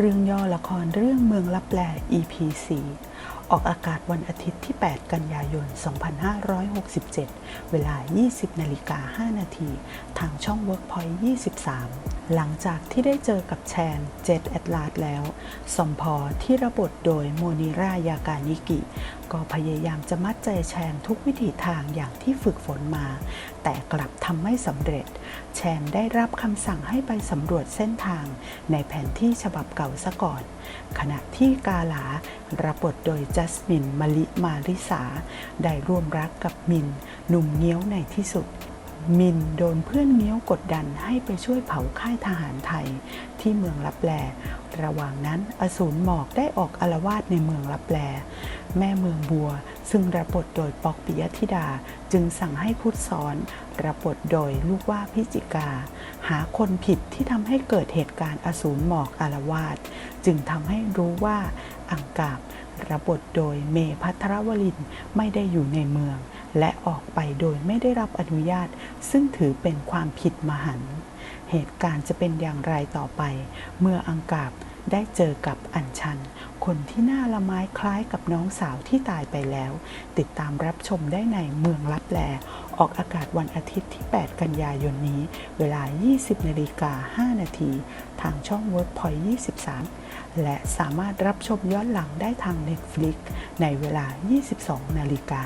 เรื่องย่อละครเรื่องเมืองลับแล EP 4ออกอากาศวันอาทิตย์ที่ 8 กันยายน 2567 เวลา 20นาฬิกา5นาที ทางช่อง Workpoint 23 หลังจากที่ได้เจอกับแชนเจตแอดลาดแล้ว สมพอที่ระบทโดยโมนิรายากานิกิ ก็พยายามจะมัดใจแชนทุกวิถีทางอย่างที่ฝึกฝนมา แต่กลับทำไม่สำเร็จ แชนได้รับคำสั่งให้ไปสำรวจเส้นทาง ในแผนที่ฉบับเก่าซะก่อน ขณะที่กาลารับบทโดยจัสมินมลิมาริสา ได้ร่วมรักกับมินหนุ่มเงี้ยวในที่สุดมินโดนเพื่อนเงี้ยวกดดันให้ไปช่วยเผาค่ายทหารไทย ที่เมืองลับแล ระหว่างนั้นอสูรหมอกได้ออกอารวาสในเมืองลับแล แม่เมืองบัว ซึ่งรับบทโดยปอกปิยธิดาจึงสั่งให้พุทธสอนรับบทโดยลูกว่าพิจิกา หาคนผิดที่ทำให้เกิดเหตุการณ์อสูรหมอกอารวาสจึงทำให้รู้ว่าอังกาบรับบทโดยเมพัทรวลินไม่ได้อยู่ในเมือง และออกไปโดยไม่ได้รับอนุญาต ซึ่งถือเป็นความผิดมหันต์ เหตุการณ์จะเป็นอย่างไรต่อไป เมื่ออังกาบได้เจอกับอัญชัน คนที่หน้าละไม้คล้ายกับน้องสาวที่ตายไปแล้ว ติดตามรับชมได้ในเมืองลับแล ออกอากาศวันอาทิตย์ที่ 8 กันยายนนี้ เวลา 20นาฬิกา5นาที ทางช่อง Workpoint 23 และสามารถรับชมย้อนหลังได้ทาง Netflix ในเวลา 22นาฬิกา